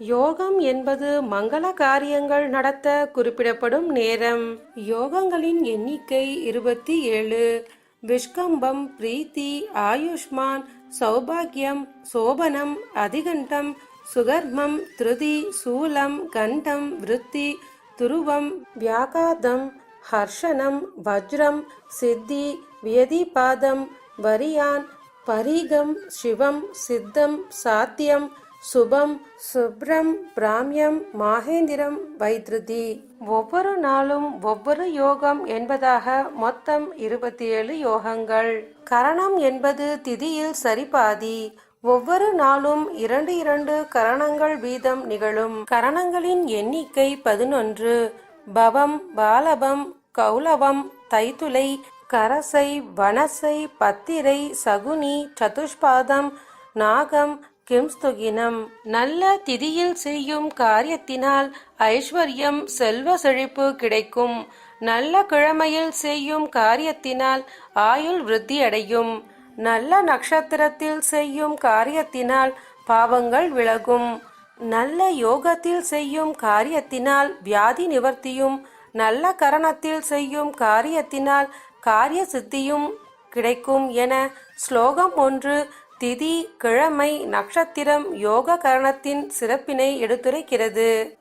யோகம் என்பது மங்கள காரியங்கள் நடத்த குறிப்பிடப்படும் நேரம். யோகங்களின் எண்ணிக்கை இருபத்தி ஏழு. விஷ்கம்பம் பிரீத்தி ஆயுஷ்மான் சௌபாகியம் சோபனம் அதிகண்டம் சுகர்மம் திருதி சூலம் கண்டம் விருத்தி துருவம் வியாகாதம் ஹர்ஷனம் வஜ்ரம் சித்தி வியதிபாதம் வரியான் பரீகம் சிவம் சித்தம் சாத்தியம் சுபம் சுப்ரம் பிராமியம் மாகேந்திரம் வைத்ருதி. ஒவ்வொரு நாளும் ஒவ்வொரு யோகம் என்பதாக மொத்தம் இருபத்தி ஏழு யோகங்கள். கரணம் என்பது திதியில் சரிபாதி. ஒவ்வொரு நாளும் இரண்டு இரண்டு கரணங்கள் வீதம் நிகழும். கரணங்களின் எண்ணிக்கை பதினொன்று. பவம் பாலபம் கௌலவம் தைத்துளை கரசை வனசை பத்திரை சகுனி சதுஷ்பாதம் நாகம் கிம்ஸ்துகினம் நல்ல திதியில் செய்யும் காரியத்தினால் ஐஸ்வர்யம் செல்வ செழிப்பு கிடைக்கும். நல்ல கிழமையில் செய்யும் காரியத்தினால் ஆயுள் விருத்தியடையும் நல்ல நட்சத்திரத்தில் செய்யும் காரியத்தினால் பாவங்கள் விலகும். நல்ல யோகத்தில் செய்யும் காரியத்தினால் வியாதி நிவர்த்தியும். நல்ல கரணத்தில் செய்யும் காரியத்தினால் காரிய சித்தியும் கிடைக்கும் என ஸ்லோகம் ஒன்று திதி கிழமை நட்சத்திரம் யோக கரணத்தின் சிறப்பினை எடுத்துரைக்கிறது.